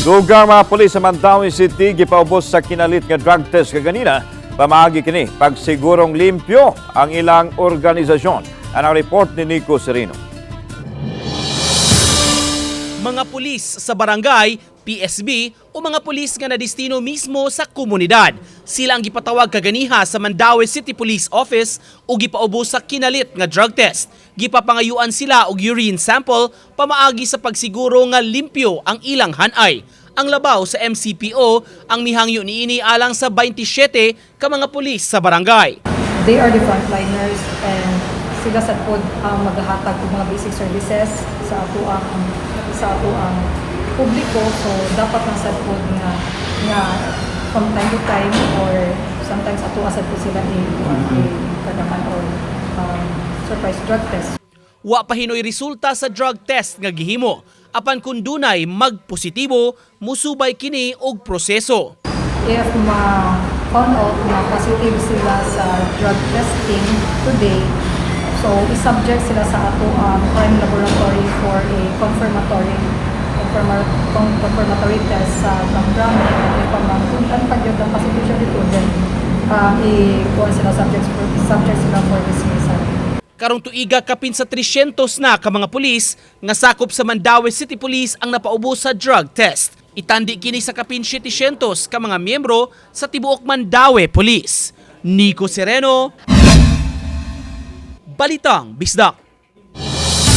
Lugar mga pulis sa Mandawi City gipaubos sa kinalit nga drug test kaganina pamaagi kini pagsigurong limpyo ang ilang organisasyon. Ang report ni Nico Serino. mga pulis sa barangay, PSB o mga pulis nga nadistino mismo sa komunidad. Sila ang gipatawag kaganiha sa Mandawi City Police Office o gipaubos sa kinalit nga drug test. Gipapangayuan sila og urine sample pamaagi sa pagsiguro nga limpyo ang ilang hanay. Ang labaw sa MCPO ang mihangyo niini alang sa 27 ka mga pulis sa barangay. they are the frontliners and sila sa pod ang maghahatag og mga basic services sa ato ang sa ato ang publiko so dapat na sa pod nga nga from time to time or sometimes ato asad po sila i i kadaman or um, surprise drug test Wa pa hinoy resulta sa drug test nga gihimo. Apan kun dunay magpositibo, musubay kini og proseso. if ma found out na positive sila sa drug testing today, so i-subject sila sa ato ang crime laboratory for a confirmatory confirma- con- confirmatory test sa Gamgrami at if pamangkuntan pag yun ang siya dito, then um, i-kuha sila subjects for, subject sila for dismissal. Karong tuiga kapin sa 300 na ka mga pulis nga sakop sa Mandawi City Police ang napaubos sa drug test. Itandi kini sa kapin 700 ka mga miyembro sa tibuok Mandawi Police. Nico Sereno, Balitang Bisdak.